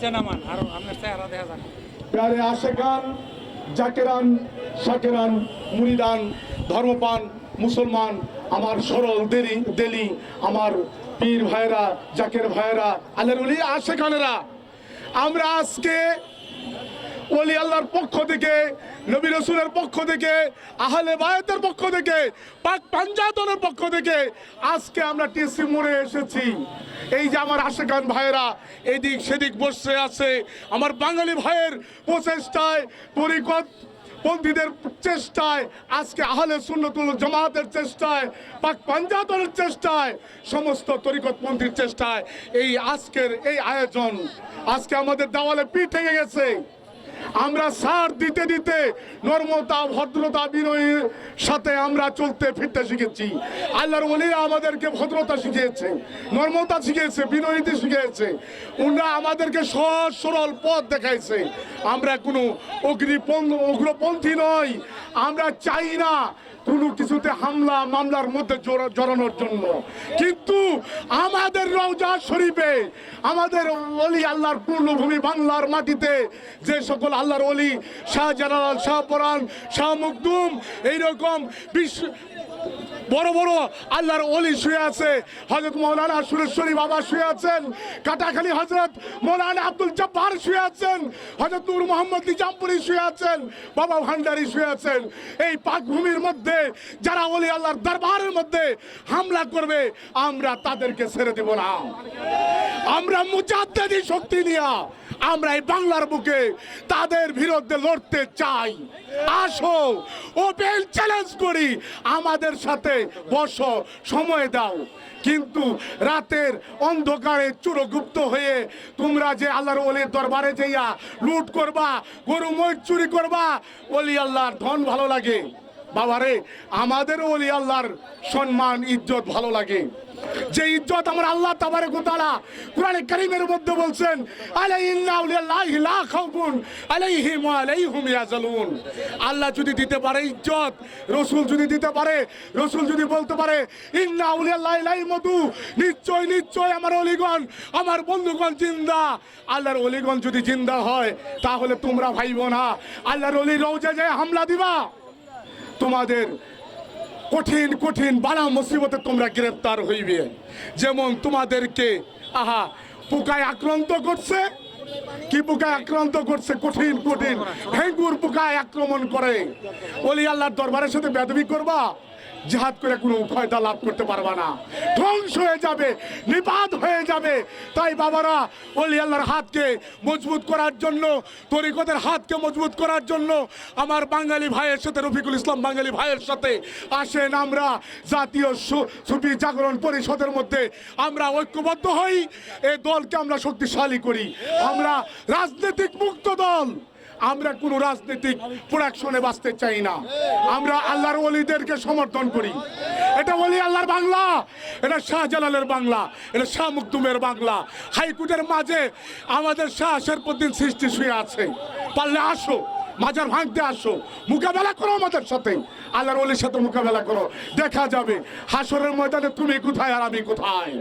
আর মুরিদান ধর্মপান, মুসলমান, আমার সরল দেরি, দেলি, আমার পীর ভাইরা জাকের ভাইরা আলের আশেখানেরা আমরা আজকে ওলি আল্লাহর পক্ষ থেকে, নবী রসুলের পক্ষ থেকে, আহলে বায়াতের পক্ষ থেকে, পাক পাঞ্জাতনের পক্ষ থেকে আজকে আমরা টিসি মোড়ে এসেছি। এই যে আমার আশেকান ভাইয়েরা, এদিক সেদিক বসে আছে, আমার বাঙালি ভাইয়ের প্রচেষ্টায় পরিকত পন্থীদের চেষ্টায়, আজকে আহলে সুন্নতুল জামাতের চেষ্টায়, পাক পাঞ্জাতনের চেষ্টায়, সমস্ত তরিকতপন্থীর চেষ্টায় এই আজকের এই আয়োজন, আজকে আমাদের দেওয়ালে পিঠ থেকে গেছে। আমরা সার দিতে দিতে নর্মতা ভদ্রতা, বিনয়ের সাথে আমরা চলতে, ফিরতে শিখেছি। আল্লাহর ওলিরা আমাদেরকে ভদ্রতা শিখিয়েছে নর্মতা শিখিয়েছে বিনয়ীতে শিখিয়েছে। ওনারা আমাদেরকে সহজ, সরল পথ দেখাইছে। আমরা কোনো অগ্নিপন্থ অগ্রপন্থী নয়, আমরা চাই না কোনো কিছুতে হামলা, মামলার মধ্যে জড়া- জড়ানোর জন্য। কিন্তু আমাদের রওজা শরীফে, আমাদের অলি আল্লাহর পূর্ণভূমি বাংলার মাটিতে, যে সকল আল্লাহর অলি শাহজালাল শাহপরান শাহ মুকদুম, এইরকম বিশ্ব বড় বড় আল্লাহর অলি শুয়ে আছে। হজরত মৌলানা সুরেশ্বরী বাবা শুয়ে আছেন। কাটাখালী হজরত মৌলানা আব্দুল জব্বার শুয়ে আছেন। হজরত নূর মোহাম্মদ নিজামপুরি শুয়ে আছেন। বাবা ভান্ডারি শুয়ে আছেন। এই পাকভূমির মধ্যে যারা অলি আল্লাহর দরবারের মধ্যে হামলা করবে, আমরা তাদেরকে ছেড়ে দেব না। আমরা মুজাদ্দাদি শক্তি নিয়া আমরা এই বাংলার বুকে তাদের বিরুদ্ধে লড়তে চাই। আসো, ওপেন চ্যালেঞ্জ করি। আমাদের সাথে বসো, সময় দাও। কিন্তু রাতের অন্ধকারে চুরগুপ্ত হয়ে তোমরা যে আল্লাহর ওলির দরবারে যাইয়া লুট করবা, গরু ময় চুরি করবা অলি আল্লাহর ধন ভালো লাগে। বাবারে, আমাদের ওলি আল্লাহর সম্মান, ইজ্জত ভালো লাগে। যে ইজ্জত আমার আল্লাহ তাবারে গোতালা কোরআনে কারীমের মধ্যে বলছেন আল্লাহ যদি দিতে পারে ইজ্জত, রসুল যদি দিতে পারে, রসুল যদি বলতে পারে মধু নিশ্চয় নিশ্চয় আমার অলিগণ আমার বন্ধুগণ জিন্দা। আল্লাহর অলিগণ যদি জিন্দা হয়, তাহলে তোমরা ভাইব না আল্লাহর অলি রওজা যায় হামলা দিবা। তোমাদের কঠিন কঠিন, বালা মুসিবতে তোমরা গ্রেফতার হইবে। যেমন তোমাদেরকে, আহা, পোকায় আক্রান্ত করছে। কি পোকায় আক্রান্ত করছে? কঠিন কঠিন। ভেঙ্গুর পোকায় আক্রমণ করে। ওলি আল্লাহর দরবারের সাথে বেদবি করবা? জিহাদ করে কোনো ফয়দা লাভ করতে পারবা না। ধ্বংস হয়ে যাবে, নিপাত হয়ে যাবে। তাই বাবারা, ওলি আল্লাহর হাতকে মজবুত করার জন্য, তরিকতের হাতকে মজবুত করার জন্য আমার বাঙালি ভাইয়ের সাথে, রফিকুল ইসলাম বাঙালি ভাইয়ের সাথে আসেন আমরা জাতীয় সুফি জাগরণ পরিষদের মধ্যে। আমরা ঐক্যবদ্ধ হই এই দলকে আমরা শক্তিশালী করি। আমরা রাজনৈতিক মুক্ত দল। আমরা কোনো রাজনৈতিক প্রোডাকশনে বাঁচতে চাই না। আমরা আল্লাহর অলিদেরকে সমর্থন করি। এটা অলি আল্লাহর বাংলা, এটা শাহজালালের বাংলা, এটা শাহ মুকদুমের বাংলা। হাইকোর্টের মাঝে আমাদের শাহ শেরপুদ্দিন সৃষ্টি শুয়ে আছে। পারলে আসো। মাজার ভাঙতে আসো। মোকাবেলা করো আমাদের সাথে। আল্লাহর ওলির সাথে মোকাবেলা করো। দেখা যাবে। হাসরের ময়দানে তুমি কোথায় আর আমি কোথায়?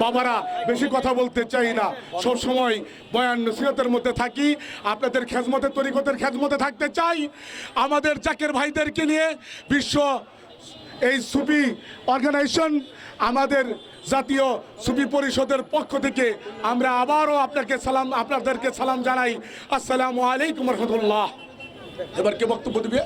বাবারা, বেশি কথা বলতে চাই না। সব সময় বয়ান নসিহতের মধ্যে থাকি। আপনাদের খেজমতে, তরিকতের খেজমতে থাকতে চাই। আমাদের জাকের ভাইদেরকে নিয়ে বিশ্ব এই সুফি অর্গানাইজেশন, আমাদের জাতীয় সুফি পরিষদের পক্ষ থেকে আমরা আবারও আপনাকে সালাম, আপনাদেরকে সালাম জানাই। আসসালামু আলাইকুম রহমতুল্লাহ। এবার কে বক্তব্য দিবে?